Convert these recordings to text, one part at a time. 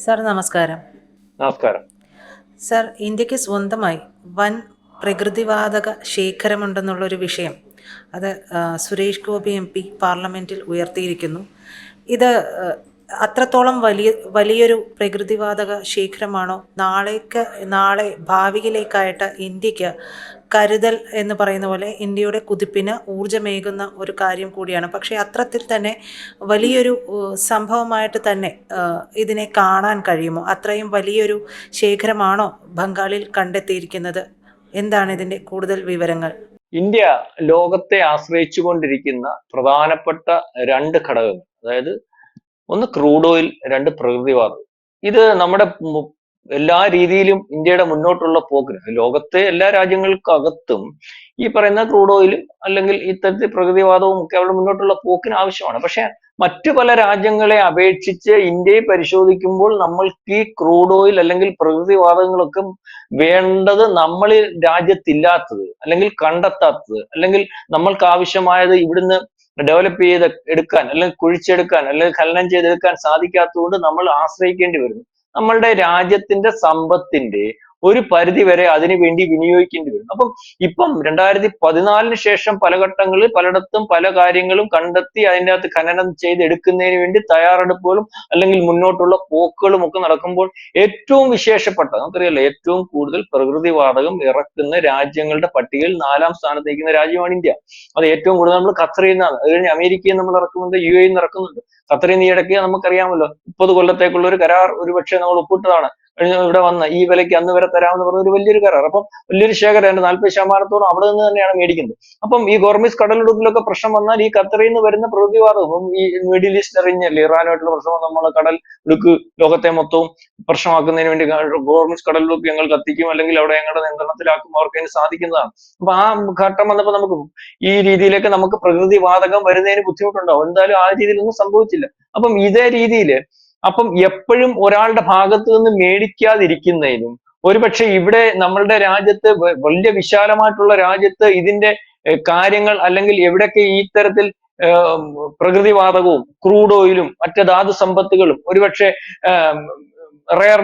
Sir നമസ്കാരം. നമസ്കാരം. Sir ഇന്ത്യയ്ക്ക് സ്വന്തമായി വൻ പ്രകൃതിവാതക ശേഖരമുണ്ടെന്നുള്ളൊരു വിഷയം അത് സുരേഷ് ഗോപി എം പി പാർലമെന്റിൽ ഉയർത്തിയിരിക്കുന്നു. ഇത് അത്രത്തോളം വലിയ വലിയൊരു പ്രകൃതിവാതക ശീഘ്രമാണോ നാളേക്ക് നാളെ ഭാവിയിലേക്കായിട്ട് ഇന്ത്യയ്ക്ക് കരുതൽ എന്ന് പറയുന്ന പോലെ ഇന്ത്യയുടെ കുതിപ്പിന് ഊർജമേകുന്ന ഒരു കാര്യം കൂടിയാണ്. പക്ഷേ അത്രത്തിൽ തന്നെ വലിയൊരു സംഭവമായിട്ട് തന്നെ ഇതിനെ കാണാൻ കഴിയുമോ? അത്രയും വലിയൊരു ശേഖരമാണോ ബംഗാളിൽ കണ്ടെത്തിയിരിക്കുന്നത്? എന്താണ് ഇതിന്റെ കൂടുതൽ വിവരങ്ങൾ? ഇന്ത്യ ലോകത്തെ ആശ്രയിച്ചുകൊണ്ടിരിക്കുന്ന പ്രധാനപ്പെട്ട രണ്ട് ഘടകങ്ങൾ അതായത് ഒന്ന് ക്രൂഡ് ഓയിൽ രണ്ട് പ്രകൃതിവാതകം ഇത് നമ്മുടെ എല്ലാ രീതിയിലും ഇന്ത്യയുടെ മുന്നോട്ടുള്ള പോക്കിന് ലോകത്തെ എല്ലാ രാജ്യങ്ങൾക്കകത്തും ഈ പറയുന്ന ക്രൂഡ് ഓയിലും അല്ലെങ്കിൽ ഇത്തരത്തിൽ പ്രകൃതിവാദവും ഒക്കെ അവിടെ മുന്നോട്ടുള്ള പോക്കിന് ആവശ്യമാണ്. പക്ഷെ മറ്റു പല രാജ്യങ്ങളെ അപേക്ഷിച്ച് ഇന്ത്യയെ പരിശോധിക്കുമ്പോൾ നമ്മൾക്ക് ഈ ക്രൂഡ് ഓയിൽ അല്ലെങ്കിൽ പ്രകൃതിവാദങ്ങളൊക്കെ വേണ്ടത് നമ്മൾ രാജ്യത്തില്ലാത്തത് അല്ലെങ്കിൽ കണ്ടെത്താത്തത് അല്ലെങ്കിൽ നമ്മൾക്ക് ആവശ്യമായത് ഇവിടുന്ന് ഡെവലപ്പ് ചെയ്ത് എടുക്കാൻ അല്ലെങ്കിൽ കുഴിച്ചെടുക്കാൻ അല്ലെങ്കിൽ ഖനനം ചെയ്തെടുക്കാൻ സാധിക്കാത്തതുകൊണ്ട് നമ്മൾ ആശ്രയിക്കേണ്ടി വരുന്നു. നമ്മളുടെ രാജ്യത്തിന്റെ സമ്പത്തിന്റെ ഒരു പരിധി വരെ അതിനു വേണ്ടി വിനിയോഗിക്കേണ്ടി വരും. അപ്പം ഇപ്പം രണ്ടായിരത്തി പതിനാലിന് ശേഷം പല ഘട്ടങ്ങളിൽ പലയിടത്തും പല കാര്യങ്ങളും കണ്ടെത്തി അതിന്റെ അകത്ത് ഖനനം ചെയ്തെടുക്കുന്നതിന് വേണ്ടി തയ്യാറെടുപ്പുകളും അല്ലെങ്കിൽ മുന്നോട്ടുള്ള പോക്കുകളും ഒക്കെ നടക്കുമ്പോൾ ഏറ്റവും വിശേഷപ്പെട്ട നമുക്കറിയാലോ ഏറ്റവും കൂടുതൽ പ്രകൃതിവാതകം ഇറക്കുന്ന രാജ്യങ്ങളുടെ പട്ടികയിൽ നാലാം സ്ഥാനത്ത് നിൽക്കുന്ന രാജ്യമാണ് ഇന്ത്യ. അത് ഏറ്റവും കൂടുതൽ നമ്മൾ ഖത്തറിൽ നിന്നാണ്. അത് കഴിഞ്ഞ് അമേരിക്കയിൽ നമ്മൾ ഇറക്കുന്നുണ്ട് യു എയിൽ നിന്ന് ഇറക്കുന്നുണ്ട്. ഖത്തറിൽ നിന്ന് ഈ ഇടയ്ക്ക് നമുക്കറിയാമല്ലോ മുപ്പത് കൊല്ലത്തേക്കുള്ള ഒരു കരാർ ഒരുപക്ഷെ നമ്മൾ ഒപ്പിട്ടതാണ്. ഇവിടെ വന്ന് ഈ വിലയ്ക്ക് അന്ന് വരെ തരാമെന്ന് പറഞ്ഞ ഒരു വലിയൊരു കരാർ. അപ്പം വലിയൊരു ശേഖരം ഉണ്ട് നാൽപ്പത് ശതമാനത്തോളം അവിടെ നിന്ന് തന്നെയാണ് മേടിക്കുന്നത്. അപ്പം ഈ ഗോർമിസ് കടലിടുക്കിലൊക്കെ പ്രശ്നം വന്നാൽ ഈ ഖത്തറിൽ നിന്ന് വരുന്ന പ്രകൃതിവാദവും ഈ മിഡിൽ ഈസ്റ്റ് അറിഞ്ഞല്ലേ ഇറാനുമായിട്ടുള്ള പ്രശ്നം നമ്മൾ കടൽ ഇടുക്ക് ലോകത്തെ മൊത്തവും പ്രശ്നമാക്കുന്നതിന് വേണ്ടി ഗോർമിസ് കടലിടുക്ക് ഞങ്ങൾ കത്തിക്കും അല്ലെങ്കിൽ അവിടെ ഞങ്ങളുടെ നിയന്ത്രണത്തിലാക്കും അവർക്ക് അതിന് സാധിക്കുന്നതാണ്. അപ്പൊ ആ ഘട്ടം വന്നപ്പോൾ നമുക്ക് ഈ രീതിയിലേക്ക് നമുക്ക് പ്രകൃതിവാതകം വരുന്നതിന് ബുദ്ധിമുട്ടുണ്ടാവും. എന്തായാലും ആ രീതിയിലൊന്നും സംഭവിച്ചില്ല. അപ്പം ഇതേ രീതിയിൽ അപ്പം എപ്പോഴും ഒരാളുടെ ഭാഗത്ത് നിന്ന് മേടിക്കാതിരിക്കുന്നതിനും ഒരുപക്ഷെ ഇവിടെ നമ്മളുടെ രാജ്യത്ത് വലിയ വിശാലമായിട്ടുള്ള രാജ്യത്ത് ഇതിന്റെ കാര്യങ്ങൾ അല്ലെങ്കിൽ എവിടെയൊക്കെ ഈ തരത്തിൽ പ്രകൃതിവാതകവും ക്രൂഡ് ഓയിലും മറ്റ് ധാതു സമ്പത്തുകളും ഒരുപക്ഷെ റയർ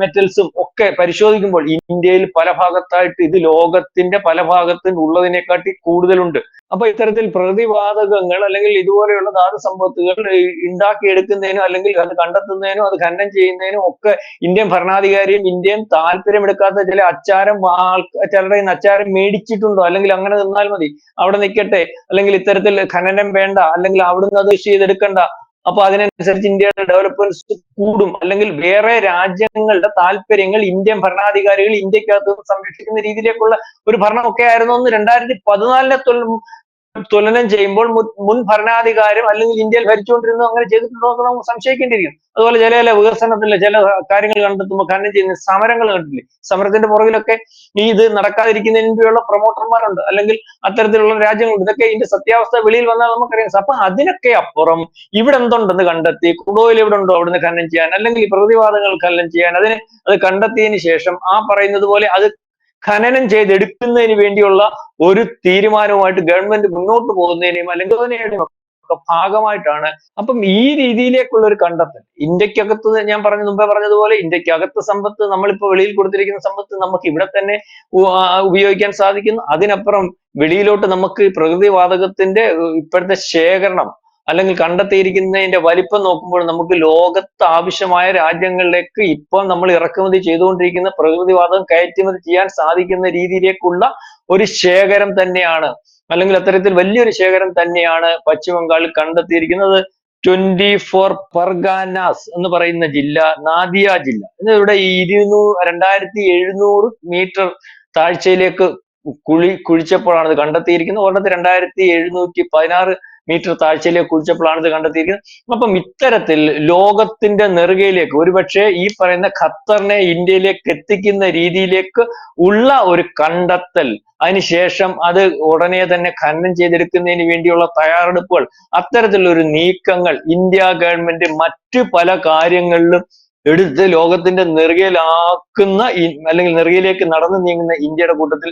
മെറ്റൽസും ഒക്കെ പരിശോധിക്കുമ്പോൾ ഇന്ത്യയിൽ പല ഭാഗത്തായിട്ട് ഇത് ലോകത്തിന്റെ പല ഭാഗത്തും ഉള്ളതിനെക്കാട്ടി കൂടുതലുണ്ട്. അപ്പൊ ഇത്തരത്തിൽ പ്രതിവാദകങ്ങൾ അല്ലെങ്കിൽ ഇതുപോലെയുള്ള ധാതു സമ്പത്തുകൾ ഉണ്ടാക്കിയെടുക്കുന്നതിനോ അല്ലെങ്കിൽ അത് കണ്ടെത്തുന്നതിനോ അത് ഖനനം ചെയ്യുന്നതിനോ ഒക്കെ ഇന്ത്യൻ ഭരണാധികാരിയും ഇന്ത്യൻ താല്പര്യമെടുക്കാത്ത ചില അച്ചാരം ചിലരുടെ അച്ചാരം മേടിച്ചിട്ടുണ്ടോ? അല്ലെങ്കിൽ അങ്ങനെ നിന്നാൽ മതി. അവിടെ നിൽക്കട്ടെ. അല്ലെങ്കിൽ ഇത്തരത്തിൽ ഖനനം വേണ്ട. അല്ലെങ്കിൽ അവിടുന്ന് അത് ചെയ്തെടുക്കണ്ട. അപ്പൊ അതിനനുസരിച്ച് ഇന്ത്യയുടെ ഡെവലപ്മെന്റ്സ് കൂടും. അല്ലെങ്കിൽ വേറെ രാജ്യങ്ങളുടെ താല്പര്യങ്ങൾ ഇന്ത്യൻ ഭരണാധികാരികൾ ഇന്ത്യക്കകത്ത് സംരക്ഷിക്കുന്ന രീതിയിലേക്കുള്ള ഒരു ഭരണമൊക്കെ ആയിരുന്നു എന്ന് രണ്ടായിരത്തി പതിനാലിനെ തുലനം ചെയ്യുമ്പോൾ മുൻ- ഭരണാധികാരം അല്ലെങ്കിൽ ഇന്ത്യയിൽ ഭരിച്ചുകൊണ്ടിരുന്നു അങ്ങനെ ചെയ്തിട്ടുണ്ടോ എന്ന് നമുക്ക് സംശയിക്കേണ്ടിയിരിക്കും. അതുപോലെ ചില ചില വികസനത്തിലെ ചില കാര്യങ്ങൾ കണ്ടെത്തുമ്പോൾ ഖനനം ചെയ്യുന്ന സമരങ്ങൾ കണ്ടില്ലേ സമരത്തിന്റെ പുറകിലൊക്കെ ഈ ഇത് നടക്കാതിരിക്കുന്നതിന് വേണ്ടിയുള്ള പ്രൊമോട്ടർമാരുണ്ട്. അല്ലെങ്കിൽ അത്തരത്തിലുള്ള രാജ്യങ്ങളുണ്ട്. ഇതൊക്കെ ഇതിന്റെ സത്യാവസ്ഥ വെളിയിൽ വന്നാൽ നമുക്കറിയാം. അപ്പൊ അതിനൊക്കെ അപ്പുറം ഇവിടെ എന്തുണ്ടെന്ന് കണ്ടെത്തി കുടോയിൽ ഇവിടെ ഉണ്ടോ അവിടുന്ന് ഖനനം ചെയ്യാൻ അല്ലെങ്കിൽ പ്രകൃതിവാദങ്ങൾ ഖനനം ചെയ്യാൻ അതിന് അത് കണ്ടെത്തിയതിന് ശേഷം ആ പറയുന്നത് പോലെ അത് ഖനനം ചെയ്തെടുക്കുന്നതിന് വേണ്ടിയുള്ള ഒരു തീരുമാനവുമായിട്ട് ഗവൺമെന്റ് മുന്നോട്ട് പോകുന്നതിനെയും അല്ലെങ്കിൽ അതിനെയും ഒക്കെ ഭാഗമായിട്ടാണ്. അപ്പം ഈ രീതിയിലേക്കുള്ള ഒരു കണ്ടെത്തൽ. ഇന്ത്യക്കകത്ത് ഞാൻ പറഞ്ഞു മുമ്പേ പറഞ്ഞതുപോലെ ഇന്ത്യക്കകത്ത് സമ്പത്ത് നമ്മളിപ്പോ വെളിയിൽ കൊടുത്തിരിക്കുന്ന സമ്പത്ത് നമുക്ക് ഇവിടെ തന്നെ ഉപയോഗിക്കാൻ സാധിക്കുന്നു. അതിനപ്പുറം വെളിയിലോട്ട് നമുക്ക് പ്രകൃതി വാതകത്തിന്റെ ഇപ്പോഴത്തെ ശേഖരണം അല്ലെങ്കിൽ കണ്ടെത്തിയിരിക്കുന്നതിന്റെ വലിപ്പം നോക്കുമ്പോൾ നമുക്ക് ലോകത്ത് ആവശ്യമായ രാജ്യങ്ങളിലേക്ക് ഇപ്പോൾ നമ്മൾ ഇറക്കുമതി ചെയ്തുകൊണ്ടിരിക്കുന്ന പ്രകൃതിവാദം കയറ്റുമതി ചെയ്യാൻ സാധിക്കുന്ന രീതിയിലേക്കുള്ള ഒരു ശേഖരം തന്നെയാണ്. അല്ലെങ്കിൽ അത്തരത്തിൽ വലിയൊരു ശേഖരം തന്നെയാണ് പശ്ചിമബംഗാളിൽ കണ്ടെത്തിയിരിക്കുന്നത് ട്വന്റി ഫോർ പർഗാനാസ് എന്ന് പറയുന്ന ജില്ല നാദിയ ജില്ല. ഇവിടെ ഇരുന്നൂ രണ്ടായിരത്തി എഴുന്നൂറ് മീറ്റർ താഴ്ചയിലേക്ക് കുളി കുഴിച്ചപ്പോഴാണ് ഇത് കണ്ടെത്തിയിരിക്കുന്നത്. ഒരിടത്ത് രണ്ടായിരത്തി എഴുന്നൂറ്റി പതിനാറ് മീറ്റർ താഴ്ചയിലേക്ക് കുതിച്ചപ്പോഴാണ് ഇത് കണ്ടെത്തിയിരിക്കുന്നത്. അപ്പം ഇത്തരത്തിൽ ലോകത്തിന്റെ നെറുകയിലേക്ക് ഒരുപക്ഷെ ഈ പറയുന്ന ഖത്തറിനെ ഇന്ത്യയിലേക്ക് എത്തിക്കുന്ന രീതിയിലേക്ക് ഉള്ള ഒരു കണ്ടെത്തൽ അതിനുശേഷം അത് ഉടനെ തന്നെ ഖനനം ചെയ്തെടുക്കുന്നതിന് വേണ്ടിയുള്ള തയ്യാറെടുപ്പുകൾ അത്തരത്തിലുള്ള ഒരു നീക്കങ്ങൾ ഇന്ത്യ ഗവൺമെന്റ് മറ്റു പല കാര്യങ്ങളിലും എടുത്ത് ലോകത്തിന്റെ നെറുകയിലാക്കുന്ന അല്ലെങ്കിൽ നെറുകയിലേക്ക് നടന്നു നീങ്ങുന്ന ഇന്ത്യയുടെ കൂട്ടത്തിൽ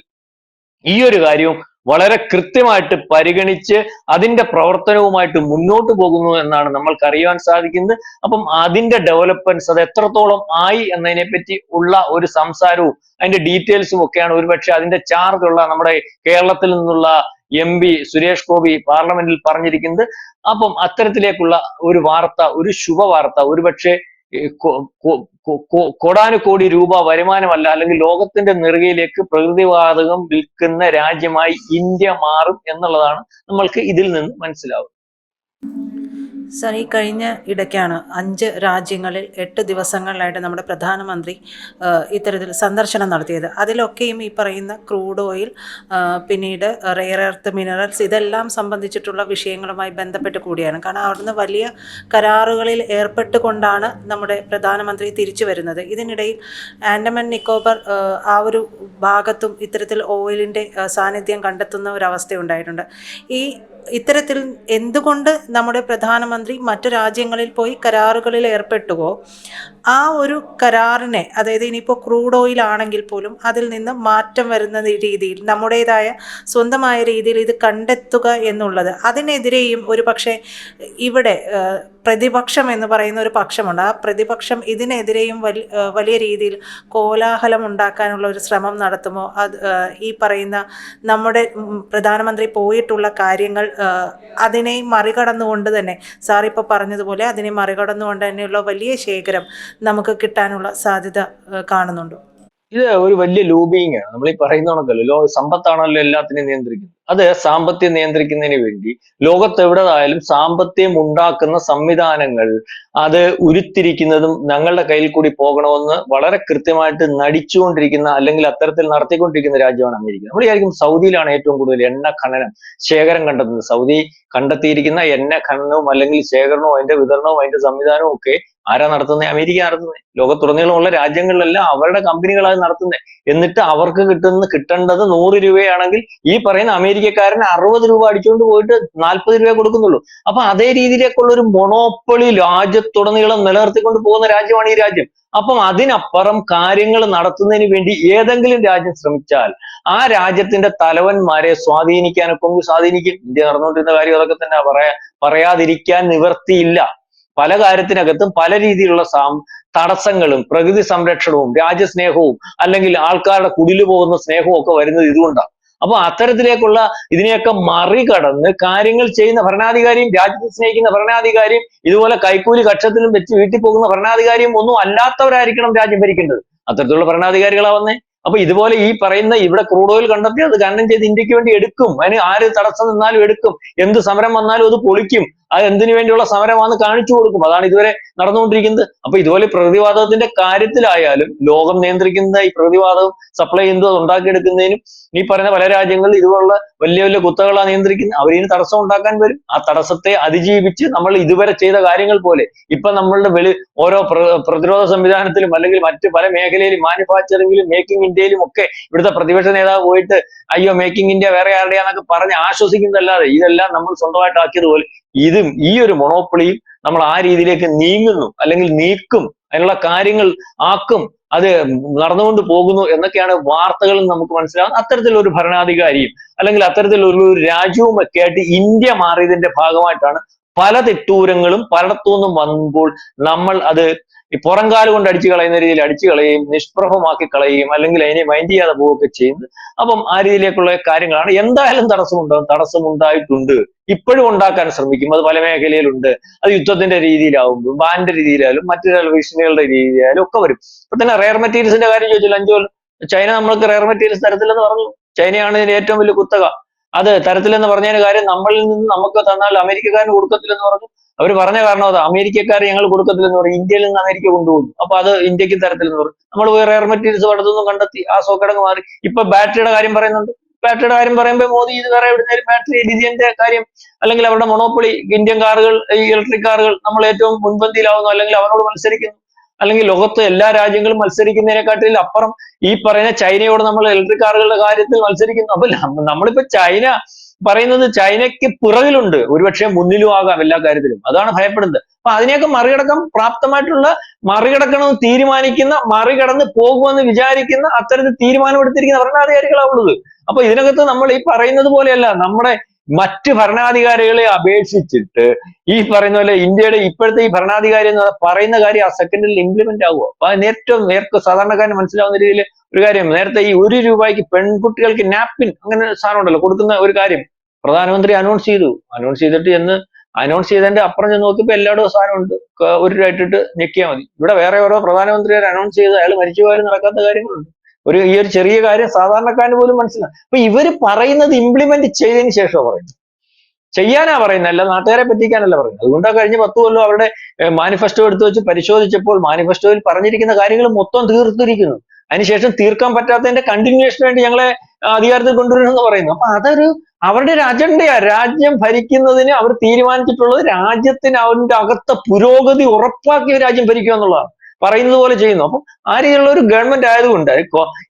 ഈ ഒരു കാര്യവും വളരെ കൃത്യമായിട്ട് പരിഗണിച്ച് അതിന്റെ പ്രവർത്തനവുമായിട്ട് മുന്നോട്ട് പോകുന്നു എന്നാണ് നമ്മൾക്ക് അറിയാൻ സാധിക്കുന്നത്. അപ്പം അതിന്റെ ഡെവലപ്മെന്റ്സ് അത് എത്രത്തോളം ആയി എന്നതിനെ പറ്റി ഉള്ള ഒരു സംസാരവും അതിന്റെ ഡീറ്റെയിൽസും ഒക്കെയാണ്. ഒരുപക്ഷെ അതിന്റെ ചാർജ് ഉള്ള നമ്മുടെ കേരളത്തിൽ നിന്നുള്ള എം പി സുരേഷ് ഗോപി പാർലമെന്റിൽ പറഞ്ഞിരിക്കുന്നത്. അപ്പം അത്തരത്തിലേക്കുള്ള ഒരു വാർത്ത ഒരു ശുഭവാർത്ത ഒരുപക്ഷെ കോടാനുകോടി രൂപ വരുമാനമല്ല അല്ലെങ്കിൽ ലോകത്തിന്റെ നെറുകയിലേക്ക് പ്രകൃതിവാതകം വിൽക്കുന്ന രാജ്യമായി ഇന്ത്യ മാറും എന്നുള്ളതാണ് നമ്മൾക്ക് ഇതിൽ നിന്ന് മനസ്സിലാവുന്നത്. സർ ഈ കഴിഞ്ഞ ഇടയ്ക്കാണ് അഞ്ച് രാജ്യങ്ങളിൽ എട്ട് ദിവസങ്ങളിലായിട്ട് നമ്മുടെ പ്രധാനമന്ത്രി ഇത്തരത്തിൽ സന്ദർശനം നടത്തിയത്. അതിലൊക്കെയും ഈ പറയുന്ന ക്രൂഡ് ഓയിൽ പിന്നീട് റെയർ എർത്ത് മിനറൽസ് ഇതെല്ലാം സംബന്ധിച്ചിട്ടുള്ള വിഷയങ്ങളുമായി ബന്ധപ്പെട്ട് കൂടിയാണ്. കാരണം അവിടുന്ന് വലിയ കരാറുകളിൽ ഏർപ്പെട്ടുകൊണ്ടാണ് നമ്മുടെ പ്രധാനമന്ത്രി തിരിച്ചു വരുന്നത്. ഇതിനിടയിൽ ആൻഡമാൻ നിക്കോബർ ആ, ഒരു ഭാഗത്തും ഇത്തരത്തിൽ ഓയിലിന്റെ സാന്നിധ്യം കണ്ടെത്തുന്ന ഒരു അവസ്ഥയുണ്ടായിട്ടുണ്ട്. ഈ ഇത്തരത്തിൽ എന്തുകൊണ്ട് നമ്മുടെ പ്രധാനമന്ത്രി മറ്റു രാജ്യങ്ങളിൽ പോയി കരാറുകളിൽ ഏർപ്പെട്ടുവോ? ആ ഒരു കരാറിനെ അതായത് ഇനിയിപ്പോൾ ക്രൂഡ് ഓയിൽ ആണെങ്കിൽ പോലും അതിൽ നിന്ന് മാറ്റം വരുന്ന രീതിയിൽ നമ്മുടേതായ സ്വന്തമായ രീതിയിൽ ഇത് കണ്ടെത്തുക എന്നുള്ളത് അതിനെതിരെയും ഒരു പക്ഷേ ഇവിടെ പ്രതിപക്ഷം എന്ന് പറയുന്ന ഒരു പക്ഷമുണ്ട്. ആ പ്രതിപക്ഷം ഇതിനെതിരെയും വലിയ രീതിയിൽ കോലാഹലം ഉണ്ടാക്കാനുള്ള ഒരു ശ്രമം നടത്തുമോ? അത് ഈ പറയുന്ന നമ്മുടെ പ്രധാനമന്ത്രി പോയിട്ടുള്ള കാര്യങ്ങൾ അതിനെ മറികടന്നുകൊണ്ട് തന്നെ സാർ ഇപ്പോൾ പറഞ്ഞതുപോലെ അതിനെ മറികടന്നുകൊണ്ട് തന്നെയുള്ള വലിയ ശേഖരം നമുക്ക് കിട്ടാനുള്ള സാധ്യത കാണുന്നുണ്ടോ. ഇത് ഒരു വലിയ ലോബിങ് ആണ്. നമ്മൾ ഈ പറയുന്ന കണക്കല്ലോ സമ്പത്താണല്ലോ എല്ലാത്തിനെയും നിയന്ത്രിക്കുന്നത്. അത് സാമ്പത്തികം നിയന്ത്രിക്കുന്നതിന് വേണ്ടി. ലോകത്ത് എവിടെയായാലും സാമ്പത്തികം ഉണ്ടാക്കുന്ന സംവിധാനങ്ങൾ അത് ഉരുത്തിരിക്കുന്നതും ഞങ്ങളുടെ കയ്യിൽ കൂടി പോകണമെന്ന് വളരെ കൃത്യമായിട്ട് നടിച്ചുകൊണ്ടിരിക്കുന്ന അല്ലെങ്കിൽ അത്തരത്തിൽ നടത്തിക്കൊണ്ടിരിക്കുന്ന രാജ്യമാണ് അമേരിക്ക. നമ്മൾ വിചാരിക്കും സൗദിയിലാണ് ഏറ്റവും കൂടുതൽ എണ്ണ ഖനനം ശേഖരം കണ്ടെത്തുന്നത്. സൗദി കണ്ടെത്തിയിരിക്കുന്ന എണ്ണ ഖനനവും അല്ലെങ്കിൽ ശേഖരണവും അതിന്റെ വിതരണവും അതിന്റെ സംവിധാനവും ഒക്കെ ആരാ നടത്തുന്നത് അമേരിക്ക നടത്തുന്നത് ലോകത്തുടനീളമുള്ള രാജ്യങ്ങളിലെല്ലാം അവരുടെ കമ്പനികളാണ് നടത്തുന്നത് എന്നിട്ട് അവർക്ക് കിട്ടുന്ന കിട്ടേണ്ടത് നൂറ് രൂപയാണെങ്കിൽ ഈ പറയുന്ന അമേരിക്കക്കാരന് അറുപത് രൂപ അടിച്ചുകൊണ്ട് പോയിട്ട് നാൽപ്പത് രൂപ കൊടുക്കുന്നുള്ളൂ. അപ്പൊ അതേ രീതിയിലേക്കുള്ള ഒരു മൊണോപ്പൊളി രാജ്യത്തുടനീളം നിലനിർത്തിക്കൊണ്ട് പോകുന്ന രാജ്യമാണ് ഈ രാജ്യം. അപ്പം അതിനപ്പുറം കാര്യങ്ങൾ നടത്തുന്നതിന് വേണ്ടി ഏതെങ്കിലും രാജ്യം ശ്രമിച്ചാൽ ആ രാജ്യത്തിന്റെ തലവന്മാരെ സ്വാധീനിക്കാനൊക്കെ സ്വാധീനിക്കും. ഇന്ത്യ നടന്നുകൊണ്ടിരുന്ന കാര്യം അതൊക്കെ തന്നെ പറയാ പറയാതിരിക്കാൻ നിവർത്തിയില്ല പല കാര്യത്തിനകത്തും പല രീതിയിലുള്ള സാം തടസ്സങ്ങളും പ്രകൃതി സംരക്ഷണവും രാജ്യസ്നേഹവും അല്ലെങ്കിൽ ആൾക്കാരുടെ കുടിൽ പോകുന്ന സ്നേഹവും ഒക്കെ വരുന്നത് ഇതുകൊണ്ടാണ് അപ്പൊ അത്തരത്തിലേക്കുള്ള ഇതിനെയൊക്കെ മറികടന്ന് കാര്യങ്ങൾ ചെയ്യുന്ന ഭരണാധികാരിയും രാജ്യത്തെ സ്നേഹിക്കുന്ന ഭരണാധികാരിയും ഇതുപോലെ കൈക്കൂലി കക്ഷത്തിലും വെച്ച് വീട്ടിൽ പോകുന്ന ഭരണാധികാരിയും ഒന്നും അല്ലാത്തവരായിരിക്കണം രാജ്യം ഭരിക്കേണ്ടത്. അത്തരത്തിലുള്ള ഭരണാധികാരികളാ വന്നേ. അപ്പൊ ഇതുപോലെ ഈ പറയുന്ന ഇവിടെ ക്രൂഡ് ഓയിൽ കണ്ടെത്തി അത് ഖനനം ചെയ്ത് ഇന്ത്യയ്ക്ക് വേണ്ടി എടുക്കും. അതിന് ആര് തടസ്സം നിന്നാലും എടുക്കും. എന്ത് സമരം വന്നാലും അത് പൊളിക്കും. അത് എന്തിനു വേണ്ടിയുള്ള സമരമാണെന്ന് കാണിച്ചു കൊടുക്കും. അതാണ് ഇതുവരെ നടന്നുകൊണ്ടിരിക്കുന്നത്. അപ്പൊ ഇതുപോലെ പ്രകൃതിവാതകത്തിന്റെ കാര്യത്തിലായാലും ലോകം നിയന്ത്രിക്കുന്ന ഈ പ്രകൃതിവാതകം സപ്ലൈ ചെയ്യുന്നത് ഉണ്ടാക്കിയെടുക്കുന്നതിനും ഈ പറയുന്ന പല രാജ്യങ്ങളിൽ ഇതുപോലുള്ള വലിയ വലിയ കുത്തകളാണ് നിയന്ത്രിക്കുന്നത് അവരിന് തടസ്സം ഉണ്ടാക്കാൻ വരും. ആ തടസ്സത്തെ അതിജീവിച്ച് നമ്മൾ ഇതുവരെ ചെയ്ത കാര്യങ്ങൾ പോലെ ഇപ്പൊ നമ്മളുടെ വെളി ഓരോ പ്ര- പ്രതിരോധ സംവിധാനത്തിലും അല്ലെങ്കിൽ മറ്റ് പല മേഖലയിലും മാനുഫാക്ചറിംഗിലും മേക്കിംഗ് ഇന്ത്യയിലും ഒക്കെ ഇവിടുത്തെ പ്രതിപക്ഷ നേതാവ് പോയിട്ട് അയ്യോ മേക്കിംഗ് ഇന്ത്യ വേറെ ആരുടെയാന്നൊക്കെ പറഞ്ഞ് ആശ്വസിക്കുന്നതല്ലാതെ ഇതെല്ലാം നമ്മൾ സ്വന്തമായിട്ട് ആക്കിയതുപോലെ ഇതും ഈ ഒരു മൊണോപ്പൊളിയും നമ്മൾ ആ രീതിയിലേക്ക് നീങ്ങുന്നു അല്ലെങ്കിൽ നീക്കും അതിനുള്ള കാര്യങ്ങൾ ആക്കും അത് നടന്നുകൊണ്ട് പോകുന്നു എന്നൊക്കെയാണ് വാർത്തകളിൽ നമുക്ക് മനസ്സിലാകുന്നത് അത്തരത്തിലൊരു ഭരണാധികാരിയും അല്ലെങ്കിൽ അത്തരത്തിലുള്ള ഒരു രാജ്യവും ഒക്കെ ആയിട്ട് ഇന്ത്യ മാറിയതിന്റെ ഭാഗമായിട്ടാണ് പല തെറ്റൂരങ്ങളും പലയിടത്തുനിന്നും വന്നപ്പോൾ നമ്മൾ അത് ഈ പുറംകാൽ കൊണ്ട് അടിച്ചു കളയുന്ന രീതിയിൽ അടിച്ചു കളയുകയും നിഷ്പ്രഭമാക്കി കളയുകയും അല്ലെങ്കിൽ അതിനെ മൈൻഡ് ചെയ്യാതെ പോവുകയൊക്കെ ചെയ്യുന്നത്. അപ്പം ആ രീതിയിലേക്കുള്ള കാര്യങ്ങളാണ്. എന്തായാലും തടസ്സമുണ്ടാകും തടസ്സമുണ്ടായിട്ടുണ്ട്. ഇപ്പോഴും ഉണ്ടാക്കാൻ ശ്രമിക്കും. അത് പല മേഖലയിലുണ്ട്. അത് യുദ്ധത്തിന്റെ രീതിയിലാവുമ്പോൾ ബാൻഡ് രീതിയിലായാലും മറ്റു ഭീഷണികളുടെ രീതിയിലായാലും ഒക്കെ വരും. ഇപ്പൊ തന്നെ റെയർ മെറ്റീരിയൽസിന്റെ കാര്യം ചോദിച്ചില്ല അഞ്ചു ചൈന നമ്മൾക്ക് റെയർ മെറ്റീരിയൽസ് തരത്തില്ലെന്ന് പറഞ്ഞു. ചൈനയാണ് ഇതിന്റെ ഏറ്റവും വലിയ കുത്തക. അത് തരത്തില്ലെന്ന് പറഞ്ഞതിന് കാര്യം നമ്മളിൽ നിന്ന് നമുക്ക് തന്നാൽ അമേരിക്കക്കാരന് കൊടുക്കത്തില്ലെന്ന് പറഞ്ഞു. അവർ പറഞ്ഞ കാരണം അത് അമേരിക്കക്കാർ ഞങ്ങൾ കൊടുക്കത്തില്ലെന്ന് പറയും ഇന്ത്യയിൽ നിന്ന് അമേരിക്ക കൊണ്ടുപോകും അപ്പൊ അത് ഇന്ത്യയ്ക്ക് തരത്തില്ലെന്ന് പറയും നമ്മൾ വേറെ എയർ മെറ്റീരിയൽസ് പടത്തുനിന്ന് കണ്ടെത്തി. ആ സോക്കടങ്ങ് മാറി. ഇപ്പൊ ബാറ്ററിയുടെ കാര്യം പറയുന്നുണ്ട്. ബാറ്ററിയുടെ കാര്യം പറയുമ്പോൾ മോദി ഇത് വേറെ എവിടുന്നേലും ബാറ്ററി ഡിജിയന്റെ കാര്യം അല്ലെങ്കിൽ അവരുടെ മൊണോപ്പൊളി ഇന്ത്യൻ കാറുകൾ ഈ ഇലക്ട്രിക് കാറുകൾ നമ്മൾ ഏറ്റവും മുൻപന്തിയിലാവുന്നു അല്ലെങ്കിൽ അവരോട് മത്സരിക്കുന്നു. അല്ലെങ്കിൽ ലോകത്ത് എല്ലാ രാജ്യങ്ങളും മത്സരിക്കുന്നതിനെക്കാട്ടിൽ അപ്പുറം ഈ പറയുന്ന ചൈനയോട് നമ്മൾ ഇലക്ട്രിക് കാറുകളുടെ കാര്യത്തിൽ മത്സരിക്കുന്നു. അപ്പൊ നമ്മളിപ്പോ ചൈന പറയുന്നത് ചൈനയ്ക്ക് പിറകിലുണ്ട്. ഒരുപക്ഷെ മുന്നിലും ആകാം എല്ലാ കാര്യത്തിലും. അതാണ് ഭയപ്പെടുന്നത്. അപ്പൊ അതിനെയൊക്കെ മറികടക്കാൻ പ്രാപ്തമായിട്ടുള്ള മറികടക്കണമെന്ന് തീരുമാനിക്കുന്ന മറികടന്ന് പോകുമെന്ന് വിചാരിക്കുന്ന അത്തരത്തിൽ തീരുമാനമെടുത്തിരിക്കുന്ന ഭരണാധികാരികളാ ഉള്ളത്. അപ്പൊ ഇതിനകത്ത് നമ്മൾ ഈ പറയുന്നത് പോലെയല്ല. നമ്മുടെ മറ്റ് ഭരണാധികാരികളെ അപേക്ഷിച്ചിട്ട് ഈ പറയുന്ന പോലെ ഇന്ത്യയുടെ ഇപ്പോഴത്തെ ഈ ഭരണാധികാരി എന്ന് പറയുന്ന കാര്യം ആ സെക്കൻഡിൽ ഇംപ്ലിമെന്റ് ആകുമോ അപ്പൊ അതിന് ഏറ്റവും നേരത്തെ സാധാരണക്കാരന് മനസ്സിലാവുന്ന രീതിയിൽ ഒരു കാര്യം നേരത്തെ ഈ ഒരു രൂപയ്ക്ക് പെൺകുട്ടികൾക്ക് നാപ്പിൻ അങ്ങനെ സാധനമുണ്ടല്ലോ കൊടുക്കുന്ന ഒരു കാര്യം പ്രധാനമന്ത്രി അനൗൺസ് ചെയ്തു. അനൗൺസ് ചെയ്തിട്ട് എന്ന് അനൗൺസ് ചെയ്തതിന്റെ അപ്പുറം ചെന്ന് നോക്കിയപ്പോൾ എല്ലായിടവും സാധനമുണ്ട് ഒരു രൂപ ഇട്ടിട്ട് ഞെക്കിയാൽ മതി. ഇവിടെ വേറെ ഓരോ പ്രധാനമന്ത്രിമാർ അനൗൺസ് ചെയ്ത് അയാൾ മരിച്ചു പോയാലും നടക്കാത്ത കാര്യങ്ങളുണ്ട്. ഒരു ഈ ഒരു ചെറിയ കാര്യം സാധാരണക്കാരന് പോലും മനസ്സിലാവും അപ്പൊ ഇവർ പറയുന്നത് ഇംപ്ലിമെന്റ് ചെയ്തതിന് ശേഷമാണ് പറയുന്നത്. ചെയ്യാനാ പറയുന്നത് അല്ല നാട്ടുകാരെ പറ്റിക്കാനല്ല പറയുന്നത്. അതുകൊണ്ടാ കഴിഞ്ഞ പത്ത് കൊല്ലം അവരുടെ മാനിഫെസ്റ്റോ എടുത്തു വെച്ച് പരിശോധിച്ചപ്പോൾ മാനിഫെസ്റ്റോയിൽ പറഞ്ഞിരിക്കുന്ന കാര്യങ്ങൾ മൊത്തം തീർത്തിരിക്കുന്നു. അതിനുശേഷം തീർക്കാൻ പറ്റാത്തതിന്റെ കണ്ടിന്യൂഷന് വേണ്ടി ഞങ്ങളെ അധികാരത്തിൽ അധികാരത്തിൽ കൊണ്ടുവരുമെന്ന് പറയുന്നു. അപ്പൊ അതൊരു അവരുടെ ഒരു അജണ്ടയാ രാജ്യം ഭരിക്കുന്നതിന് അവർ തീരുമാനിച്ചിട്ടുള്ളത് രാജ്യത്തിന് അവരുടെ അകത്ത പുരോഗതി ഉറപ്പാക്കി രാജ്യം ഭരിക്കുക എന്നുള്ളതാണ് പറയുന്നത് പോലെ ചെയ്യുന്നു. അപ്പം ആ രീതിയിലുള്ള ഒരു ഗവൺമെന്റ് ആയതുകൊണ്ട്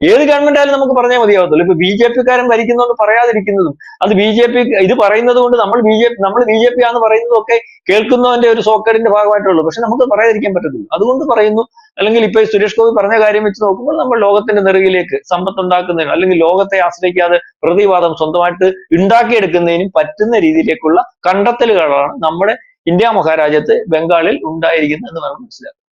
ഏത് ഗവൺമെന്റ് ആയാലും നമുക്ക് പറഞ്ഞാൽ മതിയാവത്തുള്ളൂ. ഇപ്പൊ ബി ജെ പിക്കാരൻ ഭരിക്കുന്നതെന്ന് പറയാതിരിക്കുന്നതും അത് ബി ജെ പി ഇത് പറയുന്നത് കൊണ്ട് നമ്മൾ ബി ജെ നമ്മൾ ബി ജെ പി ആണെന്ന് പറയുന്നതും ഒക്കെ കേൾക്കുന്നതിന്റെ ഒരു സോക്കേടിന്റെ ഭാഗമായിട്ടുള്ളൂ. പക്ഷെ നമുക്ക് പറയാതിരിക്കാൻ പറ്റത്തില്ല. അതുകൊണ്ട് പറയുന്നു അല്ലെങ്കിൽ ഇപ്പൊ സുരേഷ് ഗോപി പറഞ്ഞ കാര്യം വെച്ച് നോക്കുമ്പോൾ നമ്മൾ ലോകത്തിന്റെ നെറുകിലേക്ക് സമ്പത്ത് ഉണ്ടാക്കുന്നതിനും അല്ലെങ്കിൽ ലോകത്തെ ആശ്രയിക്കാതെ പ്രതിവാദം സ്വന്തമായിട്ട് ഉണ്ടാക്കിയെടുക്കുന്നതിനും പറ്റുന്ന രീതിയിലേക്കുള്ള കണ്ടെത്തലുകളാണ് നമ്മുടെ ഇന്ത്യ മഹാരാജ്യത്ത് ബംഗാളിൽ ഉണ്ടായിരിക്കുന്നത് എന്ന് വേണം മനസ്സിലാക്കുക